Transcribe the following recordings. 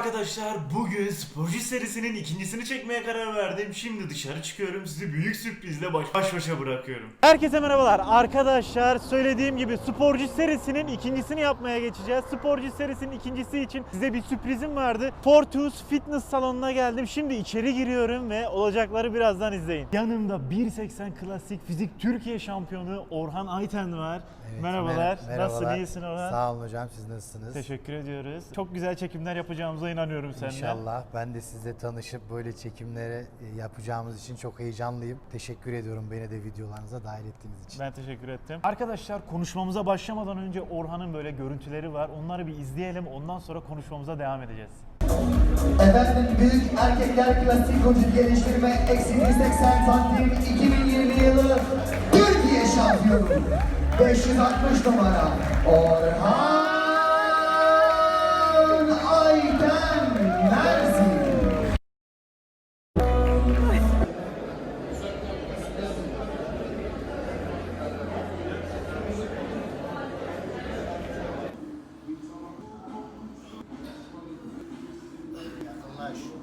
arkadaşlar. Bugün sporcu serisinin ikincisini çekmeye karar verdim. Şimdi dışarı çıkıyorum. Sizi büyük sürprizle baş, baş başa bırakıyorum. Herkese merhabalar arkadaşlar. Söylediğim gibi sporcu serisinin ikincisini yapmaya geçeceğiz. Sporcu serisinin ikincisi için size bir sürprizim vardı. Fortus Fitness salonuna geldim. Şimdi içeri giriyorum ve olacakları birazdan izleyin. Yanımda 1.80 klasik fizik Türkiye şampiyonu Orhan Ayten var. Evet, Merhabalar. mer- Nasılsın? iyisin Orhan? Sağ olun hocam siz nasılsınız? Teşekkür ediyoruz. Çok güzel çekimler yapacağımıza inanıyorum senden. İnşallah. Ben de sizle tanışıp böyle çekimleri e, yapacağımız için çok heyecanlıyım. Teşekkür ediyorum beni de videolarınıza dahil ettiğiniz için. Ben teşekkür ettim. Arkadaşlar konuşmamıza başlamadan önce Orhan'ın böyle görüntüleri var. Onları bir izleyelim. Ondan sonra konuşmamıza devam edeceğiz. Efendim Büyük Erkekler Klasik Vücut Geliştirme Eksi 180 santim 2020 yılı Türkiye Şampiyonu 560 numara Orhan Ayten Mersin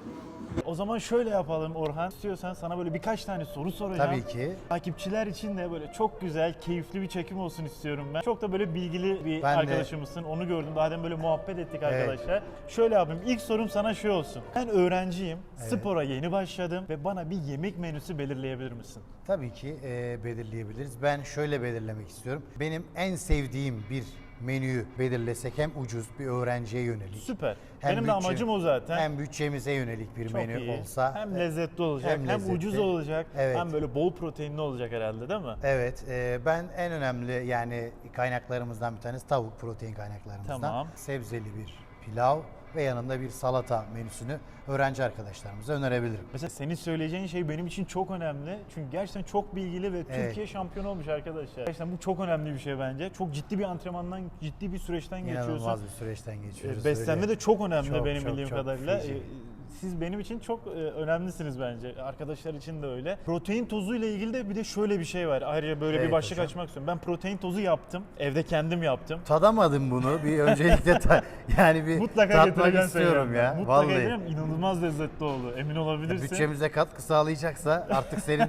O zaman şöyle yapalım Orhan. İstiyorsan sana böyle birkaç tane soru soracağım. Tabii ki. Takipçiler için de böyle çok güzel, keyifli bir çekim olsun istiyorum ben. Çok da böyle bilgili bir Ben de- arkadaşımızsın. Onu gördüm. Daha demin böyle muhabbet ettik arkadaşlar. Şöyle yapayım. İlk sorum sana şu olsun. Ben öğrenciyim. Spora yeni başladım ve bana bir yemek menüsü belirleyebilir misin? Tabii ki e, belirleyebiliriz. Ben şöyle belirlemek istiyorum. Benim en sevdiğim bir menüyü belirlesek hem ucuz bir öğrenciye yönelik. Süper. hem Benim de bütçe- amacım o zaten. Hem bütçemize yönelik bir Çok menü iyi. olsa. hem e, lezzetli olacak, hem, hem lezzetli. ucuz olacak, Evet. hem böyle bol proteinli olacak herhalde değil mi? Evet, e, ben en önemli yani kaynaklarımızdan bir tanesi tavuk protein kaynaklarımızdan. Tamam. Sebzeli bir pilav ve yanında bir salata menüsünü öğrenci arkadaşlarımıza önerebilirim. Mesela senin söyleyeceğin şey benim için çok önemli. Çünkü gerçekten çok bilgili ve Evet. Türkiye şampiyonu olmuş arkadaşlar. Gerçekten bu çok önemli bir şey bence. Çok ciddi bir antrenmandan, ciddi bir süreçten geçiyorsun. İnanılmaz bir süreçten geçiyoruz. Ee, Beslenme Öyle. de çok önemli Çok, benim çok, bildiğim çok kadarıyla. feci. Siz benim için çok e, önemlisiniz bence. Arkadaşlar için de öyle. Protein tozu ile ilgili de bir de şöyle bir şey var. Ayrıca böyle bir Evet başlık hocam. açmak istiyorum. Ben protein tozu yaptım. Evde kendim yaptım. Tadamadım bunu. Bir öncelikle ta- yani bir Mutlaka tatmak getireceğim istiyorum ya. Mutlaka Vallahi. getireceğim. İnanılmaz lezzetli oldu. Emin olabilirsin. Bütçemize katkı sağlayacaksa artık senin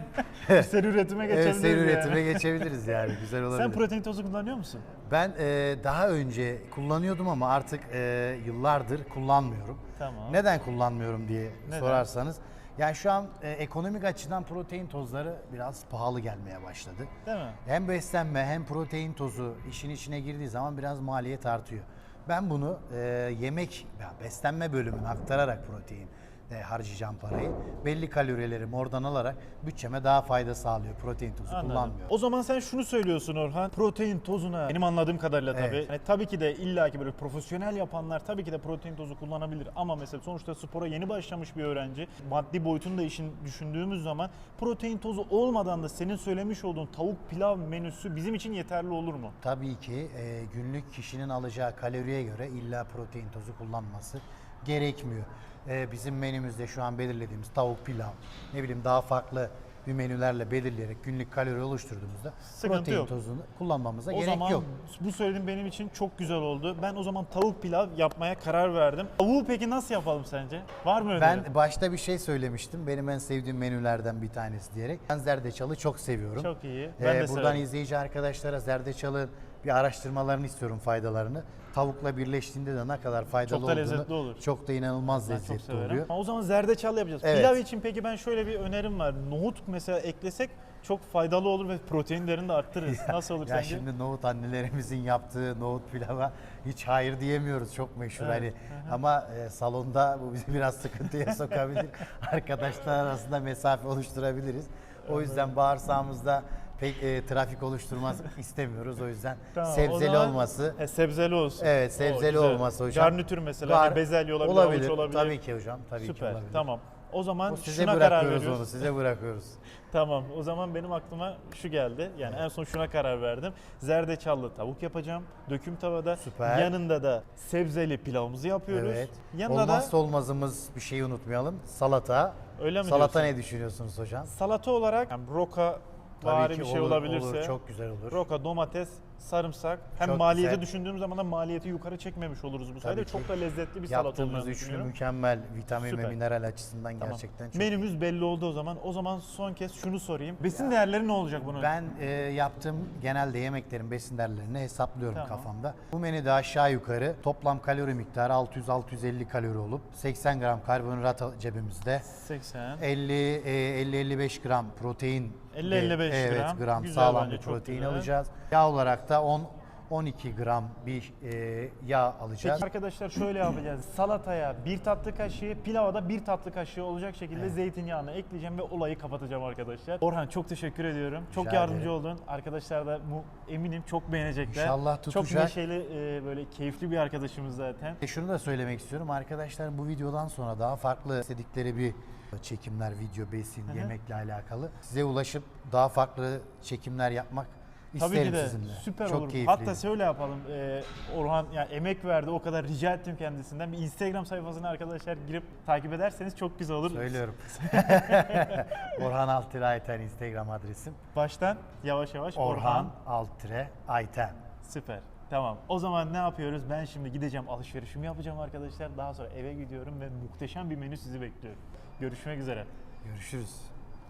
Seri üretime geçebiliriz evet, seri yani. üretime geçebiliriz yani. Güzel olabilir. Sen protein tozu kullanıyor musun? Ben e, daha önce kullanıyordum ama artık e, yıllardır kullanmıyorum. Tamam. Neden kullanmıyorum diye Neden? sorarsanız. Yani şu an e, ekonomik açıdan protein tozları biraz pahalı gelmeye başladı. Değil mi? Hem beslenme hem protein tozu işin içine girdiği zaman biraz maliyet artıyor. Ben bunu e, yemek, ya beslenme bölümüne aktararak protein e, harcayacağım parayı. Belli kalorilerimi oradan alarak bütçeme daha fayda sağlıyor. Protein tozu Anladım. kullanmıyorum. O zaman sen şunu söylüyorsun Orhan. Protein tozuna benim anladığım kadarıyla tabii. Evet. hani tabii ki de illaki böyle profesyonel yapanlar tabii ki de protein tozu kullanabilir ama mesela sonuçta spora yeni başlamış bir öğrenci maddi boyutunu da işin düşündüğümüz zaman protein tozu olmadan da senin söylemiş olduğun tavuk pilav menüsü bizim için yeterli olur mu? Tabii ki e, günlük kişinin alacağı kaloriye göre illa protein tozu kullanması gerekmiyor. E, bizim menümüzde şu an belirlediğimiz tavuk pilav, ne bileyim daha farklı bir menülerle belirleyerek günlük kalori oluşturduğumuzda Sıkıntı protein yok. tozunu kullanmamıza O gerek zaman yok. bu söylediğin benim için çok güzel oldu. Ben o zaman tavuk pilav yapmaya karar verdim. Tavuğu peki nasıl yapalım sence? Var mı önerin? Ben başta bir şey söylemiştim. Benim en sevdiğim menülerden bir tanesi diyerek. Ben zerdeçalı çok seviyorum. Çok iyi. Ee, Ben de buradan severim. izleyici arkadaşlara zerdeçalın bir araştırmalarını istiyorum faydalarını. Tavukla birleştiğinde de ne kadar faydalı Çok da olduğunu. lezzetli olur. Çok da inanılmaz Ben çok lezzetli severim. oluyor. Ama O zaman zerdeçal yapacağız. Evet. Pilav için peki ben şöyle bir önerim var. Nohut mesela eklesek çok faydalı olur ve proteinlerini de arttırırız. Nasıl olur ya sence? şimdi nohut annelerimizin yaptığı nohut pilava hiç hayır diyemiyoruz çok meşhur Evet, hani ama e, salonda bu bizi biraz sıkıntıya sokabilir arkadaşlar arasında mesafe oluşturabiliriz o yüzden bağırsağımızda pek e, trafik oluşturmaz istemiyoruz o yüzden Tamam, o sebzeli zaman- olması He, sebzeli olsun. evet sebzeli güzel. olması hocam Garnitür mesela Gar- bezelye olabilir, olabilir olabilir. tabii ki hocam tabii ki Süper. olabilir Tamam. O zaman O size şuna karar bırakıyoruz veriyoruz. onu size bırakıyoruz Tamam. O zaman benim aklıma şu geldi. Yani en son şuna karar verdim. Zerdeçallı tavuk yapacağım. Döküm tavada. Süper. Yanında da sebzeli pilavımızı yapıyoruz. evet Yanında olmazsa da olmazımız bir şeyi unutmayalım salata öyle mi salata diyorsun? ne düşünüyorsunuz hocam Salata olarak yani roka Tabii vari ki bir şey olur, olabilirse olur, çok güzel olur. roka, domates, sarımsak. Hem Çok maliyeti güzel. düşündüğüm zaman da maliyeti yukarı çekmemiş oluruz bu sayede. Çok da lezzetli bir salat Yaptığımız olduğunu üçlü mükemmel vitamin Süper. ve mineral açısından Tamam. gerçekten çok Menümüz belli oldu o zaman. O zaman son kez şunu sorayım. Besin değerleri ne olacak bunun? Ben e, yaptığım genelde yemeklerin besin değerlerini hesaplıyorum Tamam. kafamda. Bu menüde aşağı yukarı toplam kalori miktarı 600-650 kalori olup 80 gram karbonhidrat cebimizde. 80. 50 e, 50-55 gram protein 50-55 e, evet, gram. gram Güzel sağlam bir protein alacağız. Yağ olarak da 10 12 gram bir e, yağ alacağız. Peki arkadaşlar şöyle yapacağız. Salataya bir tatlı kaşığı, pilava da bir tatlı kaşığı olacak şekilde zeytinyağını ekleyeceğim ve olayı kapatacağım arkadaşlar. Orhan çok teşekkür ediyorum. Çok Rica yardımcı ederim. oldun. Arkadaşlar da mu, eminim çok beğenecekler. İnşallah Çok tutacak. neşeli, e, böyle keyifli bir arkadaşımız zaten. E, Şunu da söylemek istiyorum arkadaşlar bu videodan sonra daha farklı istedikleri bir çekimler, video, besin, hı. yemekle alakalı size ulaşıp daha farklı çekimler yapmak Tabii isterim ki de sizinle. süper Çok olur. keyifli. Hatta şöyle yapalım. e, Orhan yani emek verdi. O kadar rica ettim kendisinden. Bir Instagram sayfasına arkadaşlar girip takip ederseniz çok güzel olur. Söylüyorum. Orhan Altire Ayten Instagram adresim. Baştan yavaş yavaş Orhan Altire Ayten. Süper. Tamam. O zaman ne yapıyoruz? Ben şimdi gideceğim alışverişimi yapacağım arkadaşlar. Daha sonra eve gidiyorum ve muhteşem bir menü sizi bekliyor. Görüşmek üzere. Görüşürüz.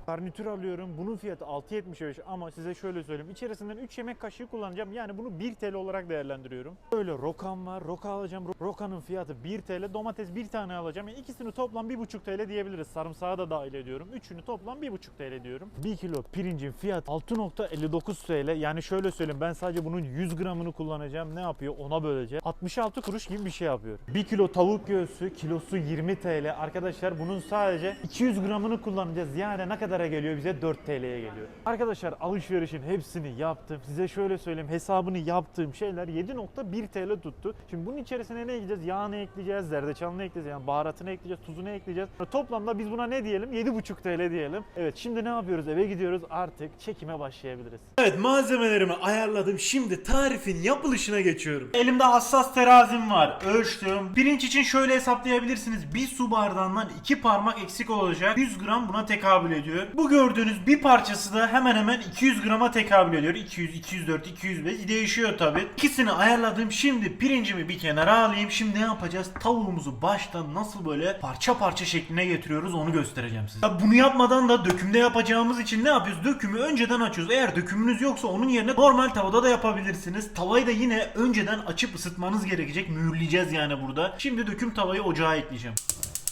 Garnitür alıyorum. Bunun fiyatı 6.75 ama size şöyle söyleyeyim. İçerisinden 3 yemek kaşığı kullanacağım. Yani bunu 1 TL olarak değerlendiriyorum. Böyle rokam var. Roka alacağım. Ro- Rokanın fiyatı 1 TL. Domates bir tane alacağım. Yani ikisini toplam 1,5 TL diyebiliriz. Sarımsağı da dahil ediyorum. Üçünü toplam 1,5 TL diyorum. 1 kilo pirincin fiyatı 6.59 TL. Yani şöyle söyleyeyim ben sadece bunun 100 gramını kullanacağım. Ne yapıyor? Ona böleceğim. 66 kuruş gibi bir şey yapıyor. 1 kilo tavuk göğsü kilosu 20 TL. Arkadaşlar bunun sadece 200 gramını kullanacağız. Yani ne kadara geliyor bize? 4 TL'ye geliyor. Arkadaşlar alışverişin hepsini yaptım. Size şöyle söyleyeyim hesabını yaptığım şeyler 7.1 TL tuttu. Şimdi bunun içerisine ne ekleyeceğiz? Yağını ekleyeceğiz, zerdeçalını ekleyeceğiz, yani baharatını ekleyeceğiz, tuzunu ekleyeceğiz. Toplamda biz buna ne diyelim? 7.5 TL diyelim. Evet şimdi ne yapıyoruz? Eve gidiyoruz. Artık çekime başlayabiliriz. Evet malzemelerimi ayarladım. Şimdi tarifin yapılışına geçiyorum. Elimde hassas terazim var. Ölçtüm. Pirinç için şöyle hesaplayabilirsiniz. Bir su bardağından iki parmak eksik olacak. 100 gram buna tekabül ediyor. Bu gördüğünüz bir parçası da hemen hemen 200 grama tekabül ediyor. 200, 204, 205 değişiyor tabi. İkisini ayarladım. Şimdi pirincimi bir kenara alayım. Şimdi ne yapacağız? Tavuğumuzu baştan nasıl böyle parça parça şekline getiriyoruz onu göstereceğim size. Ya bunu yapmadan da dökümde yapacağımız için ne yapıyoruz? Dökümü önceden açıyoruz. Eğer dökümünüz yoksa onun yerine normal tavada da yapabilirsiniz. Tavayı da yine önceden açıp ısıtmanız gerekecek. Mühürleyeceğiz yani burada. Şimdi döküm tavayı ocağa ekleyeceğim.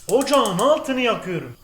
Ocağın altını yakıyorum.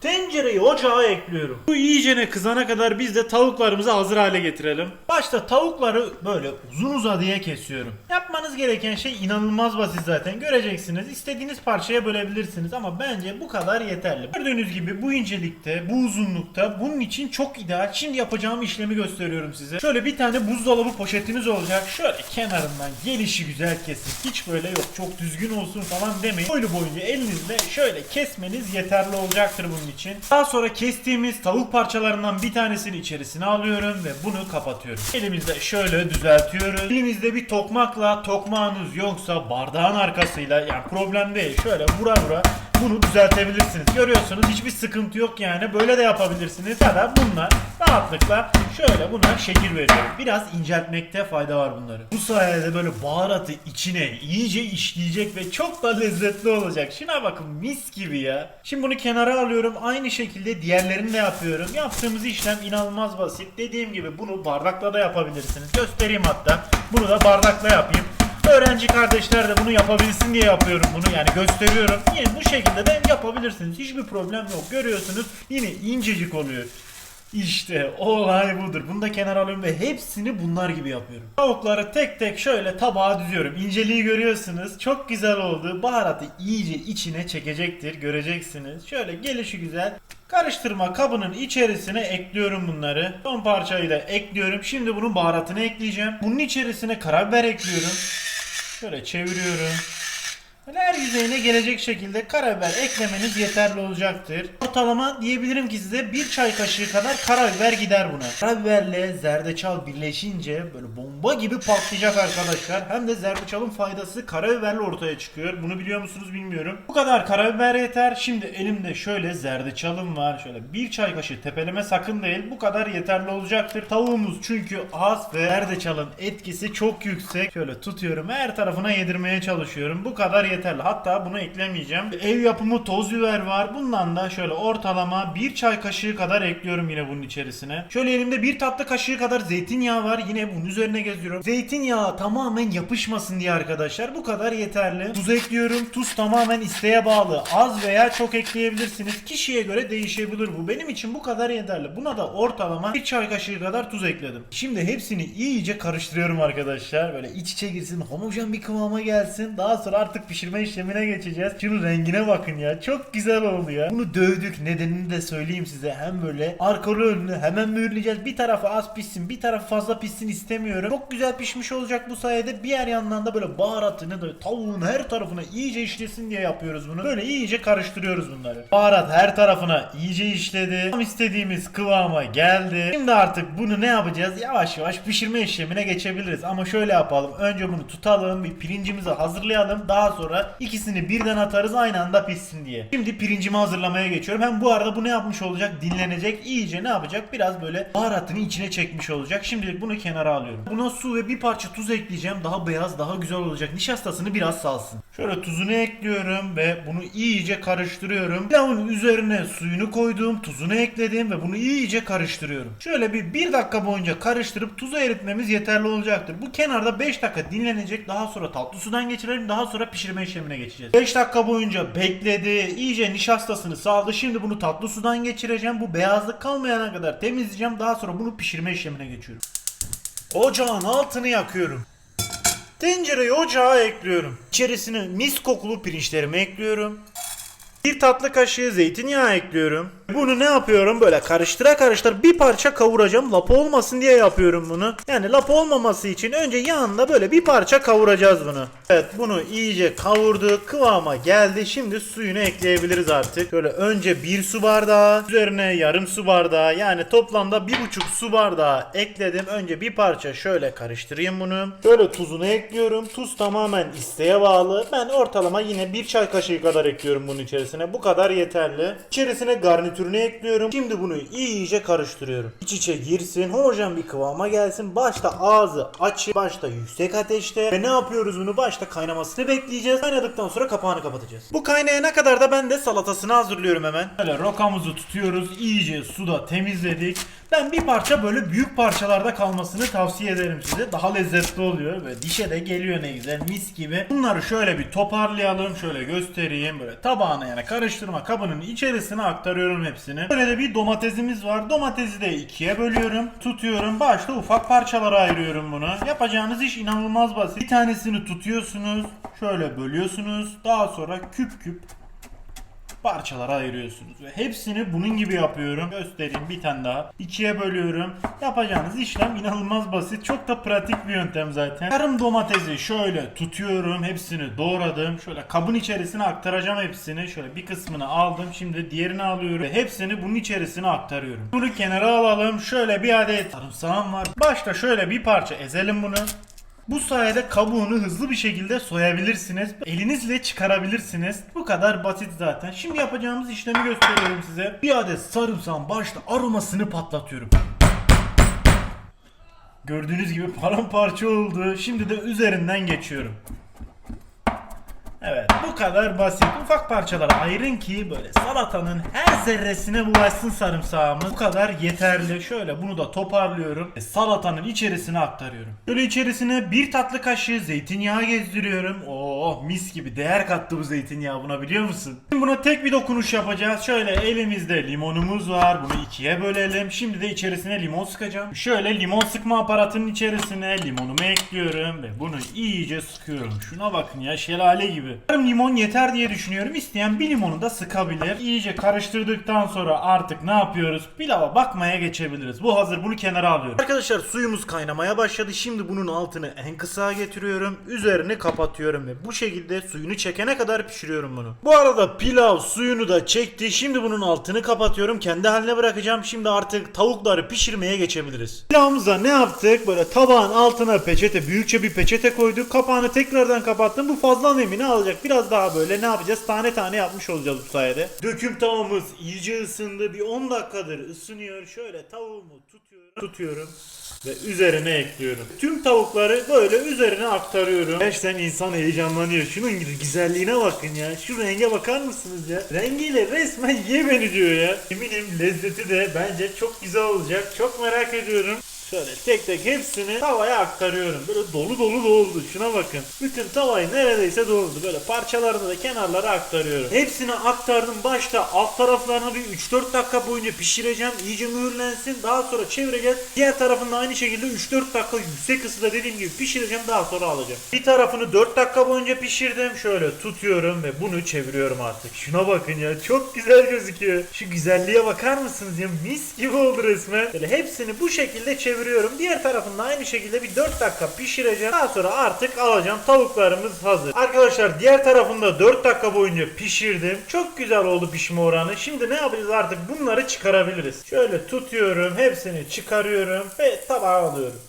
Tencereyi ocağa ekliyorum. Bu iyicene kızana kadar biz de tavuklarımızı hazır hale getirelim. Başta tavukları böyle uzun uzadıya kesiyorum. Yapmanız gereken şey inanılmaz basit zaten. Göreceksiniz. İstediğiniz parçaya bölebilirsiniz ama bence bu kadar yeterli. Gördüğünüz gibi bu incelikte, bu uzunlukta bunun için çok ideal. Şimdi yapacağım işlemi gösteriyorum size. Şöyle bir tane buzdolabı poşetiniz olacak. Şöyle kenarından gelişi güzel kesin. Hiç böyle yok çok düzgün olsun falan demeyin. Boylu boyunca elinizle şöyle kesmeniz yeterli olacaktır bunun için. Daha sonra kestiğimiz tavuk parçalarından bir tanesini içerisine alıyorum ve bunu kapatıyorum. Elimizde şöyle düzeltiyoruz. Elimizde bir tokmakla tokmağınız yoksa bardağın arkasıyla yani problem değil. Şöyle vura vura bunu düzeltebilirsiniz. Görüyorsunuz hiçbir sıkıntı yok yani. Böyle de yapabilirsiniz. Ya da bunlar rahatlıkla şöyle buna şekil veriyorum. Biraz inceltmekte fayda var bunları. Bu sayede böyle baharatı içine iyice işleyecek ve çok da lezzetli olacak. Şuna bakın mis gibi ya. Şimdi bunu kenara alıyorum. Aynı şekilde diğerlerini de yapıyorum. Yaptığımız işlem inanılmaz basit. Dediğim gibi bunu bardakla da yapabilirsiniz. Göstereyim hatta. Bunu da bardakla yapayım. Öğrenci kardeşler de bunu yapabilsin diye yapıyorum bunu yani gösteriyorum. Yine bu şekilde de yapabilirsiniz. Hiçbir problem yok. Görüyorsunuz yine incecik oluyor. İşte olay budur. Bunu da kenara alıyorum ve hepsini bunlar gibi yapıyorum. Tavukları tek tek şöyle tabağa diziyorum. İnceliği görüyorsunuz. Çok güzel oldu. Baharatı iyice içine çekecektir. Göreceksiniz. Şöyle gelişi güzel. Karıştırma kabının içerisine ekliyorum bunları. Son parçayı da ekliyorum. Şimdi bunun baharatını ekleyeceğim. Bunun içerisine karabiber ekliyorum. Şöyle çeviriyorum. Her yüzeyine gelecek şekilde karabiber eklemeniz yeterli olacaktır. Ortalama diyebilirim ki size bir çay kaşığı kadar karabiber gider buna. Karabiberle zerdeçal birleşince böyle bomba gibi patlayacak arkadaşlar. Hem de zerdeçalın faydası karabiberle ortaya çıkıyor. Bunu biliyor musunuz bilmiyorum. Bu kadar karabiber yeter. Şimdi elimde şöyle zerdeçalım var. Şöyle bir çay kaşığı tepeleme sakın değil. Bu kadar yeterli olacaktır. Tavuğumuz çünkü az ve zerdeçalın etkisi çok yüksek. Şöyle tutuyorum her tarafına yedirmeye çalışıyorum. Bu kadar yeterli. Hatta bunu eklemeyeceğim. Ev yapımı toz biber var. Bundan da şöyle ortalama bir çay kaşığı kadar ekliyorum yine bunun içerisine. Şöyle elimde bir tatlı kaşığı kadar zeytinyağı var. Yine bunun üzerine geziyorum. Zeytinyağı tamamen yapışmasın diye arkadaşlar. Bu kadar yeterli. Tuz ekliyorum. Tuz tamamen isteğe bağlı. Az veya çok ekleyebilirsiniz. Kişiye göre değişebilir bu. Benim için bu kadar yeterli. Buna da ortalama bir çay kaşığı kadar tuz ekledim. Şimdi hepsini iyice karıştırıyorum arkadaşlar. Böyle iç içe girsin, homojen bir kıvama gelsin. Daha sonra artık pişirme işlemine geçeceğiz. Şunun rengine bakın ya. Çok güzel oldu ya. Bunu dövdük. Nedenini de söyleyeyim size. Hem böyle arkalı önlü hemen mühürleyeceğiz. Bir tarafı az pişsin, bir tarafı fazla pişsin istemiyorum. Çok güzel pişmiş olacak bu sayede. Bir yer yandan da böyle baharatını da tavuğun her tarafına iyice işlesin diye yapıyoruz bunu. Böyle iyice karıştırıyoruz bunları. Baharat her tarafına iyice işledi. Tam istediğimiz kıvama geldi. Şimdi artık bunu ne yapacağız? Yavaş yavaş pişirme işlemine geçebiliriz. Ama şöyle yapalım. Önce bunu tutalım. Bir pirincimizi hazırlayalım. Daha sonra ikisini birden atarız aynı anda pişsin diye. Şimdi pirincimi hazırlamaya geçiyorum. Hem bu arada bu ne yapmış olacak? Dinlenecek. İyice ne yapacak? Biraz böyle baharatını içine çekmiş olacak. Şimdilik bunu kenara alıyorum. Buna su ve bir parça tuz ekleyeceğim. Daha beyaz, daha güzel olacak. Nişastasını biraz salsın. Şöyle tuzunu ekliyorum ve bunu iyice karıştırıyorum. Pilavın üzerine suyunu koydum, tuzunu ekledim ve bunu iyice karıştırıyorum. Şöyle bir 1 dakika boyunca karıştırıp tuzu eritmemiz yeterli olacaktır. Bu kenarda 5 dakika dinlenecek. Daha sonra tatlı sudan geçirelim. Daha sonra pişirme işlemine geçeceğiz. 5 dakika boyunca bekledi. iyice nişastasını saldı. Şimdi bunu tatlı sudan geçireceğim. Bu beyazlık kalmayana kadar temizleyeceğim. Daha sonra bunu pişirme işlemine geçiyorum. Ocağın altını yakıyorum. Tencereyi ocağa ekliyorum. İçerisine mis kokulu pirinçlerimi ekliyorum. Bir tatlı kaşığı zeytinyağı ekliyorum. Bunu ne yapıyorum? Böyle karıştıra karıştıra bir parça kavuracağım. Lapa olmasın diye yapıyorum bunu. Yani lapa olmaması için önce yağında böyle bir parça kavuracağız bunu. Evet bunu iyice kavurduk. Kıvama geldi. Şimdi suyunu ekleyebiliriz artık. Şöyle önce bir su bardağı. Üzerine yarım su bardağı. Yani toplamda bir buçuk su bardağı ekledim. Önce bir parça şöyle karıştırayım bunu. Şöyle tuzunu ekliyorum. Tuz tamamen isteğe bağlı. Ben ortalama yine bir çay kaşığı kadar ekliyorum bunun içerisine. Bu kadar yeterli. İçerisine garnitürünü ekliyorum. Şimdi bunu iyice karıştırıyorum. İç içe girsin. Homojen bir kıvama gelsin. Başta ağzı açık. Başta yüksek ateşte. Ve ne yapıyoruz bunu? Başta kaynamasını bekleyeceğiz. Kaynadıktan sonra kapağını kapatacağız. Bu kaynayana kadar da ben de salatasını hazırlıyorum hemen. Böyle rokamızı tutuyoruz. İyice suda temizledik. Ben bir parça böyle büyük parçalarda kalmasını tavsiye ederim size. Daha lezzetli oluyor ve dişe de geliyor ne güzel mis gibi. Bunları şöyle bir toparlayalım. Şöyle göstereyim. Böyle tabağına yani karıştırma kabının içerisine aktarıyorum hepsini. Böyle de bir domatesimiz var. Domatesi de ikiye bölüyorum. Tutuyorum. Başta ufak parçalara ayırıyorum bunu. Yapacağınız iş inanılmaz basit. Bir tanesini tutuyorsunuz. Şöyle bölüyorsunuz. Daha sonra küp küp parçalara ayırıyorsunuz. Ve hepsini bunun gibi yapıyorum. Göstereyim bir tane daha. İkiye bölüyorum. Yapacağınız işlem inanılmaz basit. Çok da pratik bir yöntem zaten. Yarım domatesi şöyle tutuyorum. Hepsini doğradım. Şöyle kabın içerisine aktaracağım hepsini. Şöyle bir kısmını aldım. Şimdi diğerini alıyorum. Ve hepsini bunun içerisine aktarıyorum. Bunu kenara alalım. Şöyle bir adet sarımsağım var. Başta şöyle bir parça ezelim bunu. Bu sayede kabuğunu hızlı bir şekilde soyabilirsiniz. Elinizle çıkarabilirsiniz. Bu kadar basit zaten. Şimdi yapacağımız işlemi gösteriyorum size. Bir adet sarımsağın başta aromasını patlatıyorum. Gördüğünüz gibi paramparça oldu. Şimdi de üzerinden geçiyorum. Evet bu kadar basit. Ufak parçalara ayırın ki böyle salatanın her zerresine bulaşsın sarımsağımız. Bu kadar yeterli. Şöyle bunu da toparlıyorum. ve salatanın içerisine aktarıyorum. Böyle içerisine bir tatlı kaşığı zeytinyağı gezdiriyorum. Oo mis gibi değer kattı bu zeytinyağı buna biliyor musun? Şimdi buna tek bir dokunuş yapacağız. Şöyle elimizde limonumuz var. Bunu ikiye bölelim. Şimdi de içerisine limon sıkacağım. Şöyle limon sıkma aparatının içerisine limonumu ekliyorum ve bunu iyice sıkıyorum. Şuna bakın ya şelale gibi. Yarım limon yeter diye düşünüyorum. İsteyen bir limonu da sıkabilir. İyice karıştırdıktan sonra artık ne yapıyoruz? Pilava bakmaya geçebiliriz. Bu hazır bunu kenara alıyorum. Arkadaşlar suyumuz kaynamaya başladı. Şimdi bunun altını en kısa getiriyorum. Üzerini kapatıyorum ve bu şekilde suyunu çekene kadar pişiriyorum bunu. Bu arada pilav suyunu da çekti. Şimdi bunun altını kapatıyorum. Kendi haline bırakacağım. Şimdi artık tavukları pişirmeye geçebiliriz. Pilavımıza ne yaptık? Böyle tabağın altına peçete, büyükçe bir peçete koyduk. Kapağını tekrardan kapattım. Bu fazla nemini alacak. Biraz daha böyle ne yapacağız? Tane tane yapmış olacağız bu sayede. Döküm tavamız iyice ısındı. Bir 10 dakikadır ısınıyor. Şöyle tavuğumu tutuyorum. Tutuyorum ve üzerine ekliyorum. Tüm tavukları böyle üzerine aktarıyorum. Gerçekten insan heyecanlanıyor. Şunun güzelliğine bakın ya. Şu renge bakar mısınız ya? Rengiyle resmen ye beni diyor ya. Eminim lezzeti de bence çok güzel olacak. Çok merak ediyorum. Şöyle tek tek hepsini tavaya aktarıyorum. Böyle dolu dolu doldu. Şuna bakın. Bütün tavayı neredeyse doldu. Böyle parçalarını da kenarlara aktarıyorum. Hepsini aktardım. Başta alt taraflarını bir 3-4 dakika boyunca pişireceğim. İyice mühürlensin. Daha sonra çevireceğiz. Diğer tarafını da aynı şekilde 3-4 dakika yüksek ısıda dediğim gibi pişireceğim. Daha sonra alacağım. Bir tarafını 4 dakika boyunca pişirdim. Şöyle tutuyorum ve bunu çeviriyorum artık. Şuna bakın ya. Çok güzel gözüküyor. Şu güzelliğe bakar mısınız ya? Mis gibi oldu resmen. Böyle hepsini bu şekilde çeviriyorum. Diğer tarafını da aynı şekilde bir 4 dakika pişireceğim. Daha sonra artık alacağım. Tavuklarımız hazır. Arkadaşlar diğer tarafını da 4 dakika boyunca pişirdim. Çok güzel oldu pişme oranı. Şimdi ne yapacağız artık? Bunları çıkarabiliriz. Şöyle tutuyorum. Hepsini çıkarıyorum ve tabağa alıyorum.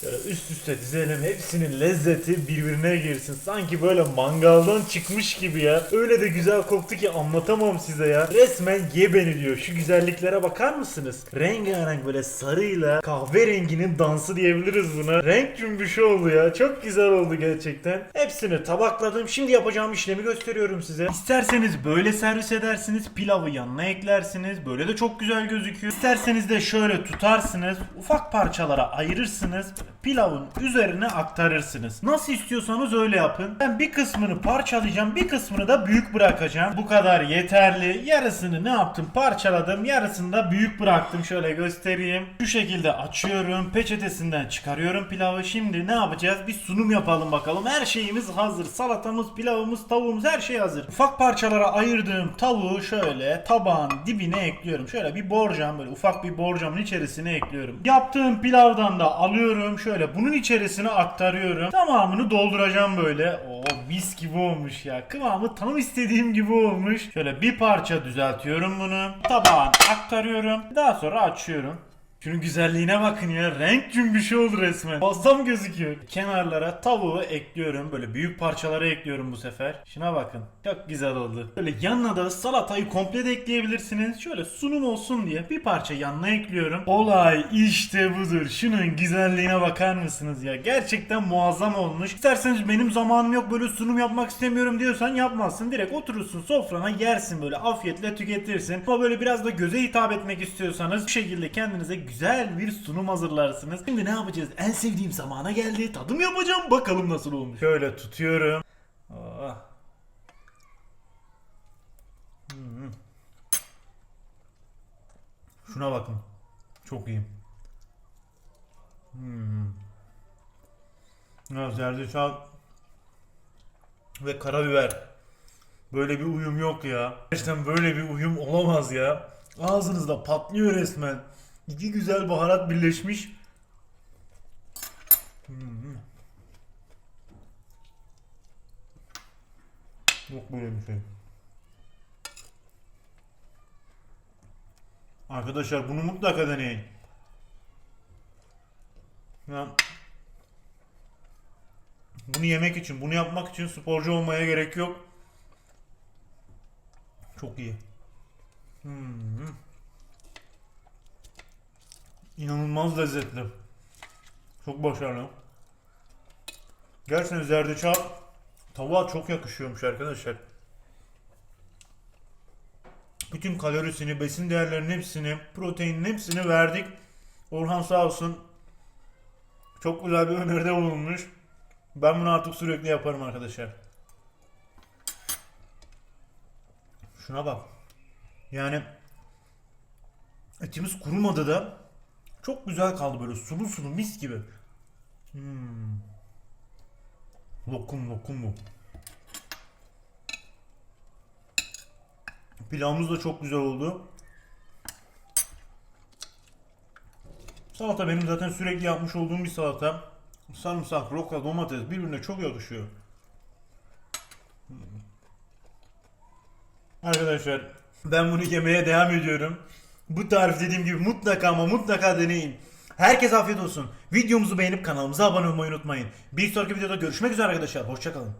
Şöyle üst üste dizelim. Hepsinin lezzeti birbirine girsin. Sanki böyle mangaldan çıkmış gibi ya. Öyle de güzel koktu ki anlatamam size ya. Resmen ye beni diyor. Şu güzelliklere bakar mısınız? Rengarenk böyle sarıyla kahverenginin dansı diyebiliriz buna. Renk cümbüşü oldu ya. Çok güzel oldu gerçekten. Hepsini tabakladım. Şimdi yapacağım işlemi gösteriyorum size. İsterseniz böyle servis edersiniz. Pilavı yanına eklersiniz. Böyle de çok güzel gözüküyor. İsterseniz de şöyle tutarsınız. Ufak parçalara ayırırsınız pilavın üzerine aktarırsınız. Nasıl istiyorsanız öyle yapın. Ben bir kısmını parçalayacağım, bir kısmını da büyük bırakacağım. Bu kadar yeterli. Yarısını ne yaptım? Parçaladım. Yarısını da büyük bıraktım. Şöyle göstereyim. Şu şekilde açıyorum. Peçetesinden çıkarıyorum pilavı. Şimdi ne yapacağız? Bir sunum yapalım bakalım. Her şeyimiz hazır. Salatamız, pilavımız, tavuğumuz her şey hazır. Ufak parçalara ayırdığım tavuğu şöyle tabağın dibine ekliyorum. Şöyle bir borcam böyle ufak bir borcamın içerisine ekliyorum. Yaptığım pilavdan da alıyorum. Şöyle bunun içerisine aktarıyorum. Tamamını dolduracağım böyle. Oo mis gibi olmuş ya. Kıvamı tam istediğim gibi olmuş. Şöyle bir parça düzeltiyorum bunu. Tabağın aktarıyorum. Daha sonra açıyorum. Şunun güzelliğine bakın ya. Renk cümbüşü oldu resmen. Muazzam gözüküyor. Kenarlara tavuğu ekliyorum. Böyle büyük parçalara ekliyorum bu sefer. Şuna bakın. Çok güzel oldu. Böyle yanına da salatayı komple de ekleyebilirsiniz. Şöyle sunum olsun diye bir parça yanına ekliyorum. Olay işte budur. Şunun güzelliğine bakar mısınız ya? Gerçekten muazzam olmuş. İsterseniz benim zamanım yok böyle sunum yapmak istemiyorum diyorsan yapmazsın. Direkt oturursun sofrana yersin böyle afiyetle tüketirsin. Ama böyle biraz da göze hitap etmek istiyorsanız bu şekilde kendinize güzel bir sunum hazırlarsınız. Şimdi ne yapacağız? En sevdiğim zamana geldi. Tadım yapacağım. Bakalım nasıl olmuş. Şöyle tutuyorum. Oh. Hmm. Şuna bakın. Çok iyi. Hmm. Ya zerdeçal ve karabiber. Böyle bir uyum yok ya. Gerçekten böyle bir uyum olamaz ya. Ağzınızda patlıyor resmen. İki güzel baharat birleşmiş. Yok böyle bir şey. Arkadaşlar bunu mutlaka deneyin. Ya, bunu yemek için, bunu yapmak için sporcu olmaya gerek yok. Çok iyi. Hmm. İnanılmaz lezzetli. Çok başarılı. Gerçekten zerdeçal tavuğa çok yakışıyormuş arkadaşlar. Bütün kalorisini, besin değerlerinin hepsini, proteinin hepsini verdik. Orhan sağ olsun çok güzel bir öneride bulunmuş. Ben bunu artık sürekli yaparım arkadaşlar. Şuna bak. Yani etimiz kurumadı da çok güzel kaldı böyle sulu sulu mis gibi. Hmm. Lokum lokum bu. Pilavımız da çok güzel oldu. Salata benim zaten sürekli yapmış olduğum bir salata. Sarımsak, roka, domates birbirine çok yakışıyor. Arkadaşlar ben bunu yemeye devam ediyorum. Bu tarif dediğim gibi mutlaka ama mutlaka deneyin. Herkese afiyet olsun. Videomuzu beğenip kanalımıza abone olmayı unutmayın. Bir sonraki videoda görüşmek üzere arkadaşlar. Hoşçakalın.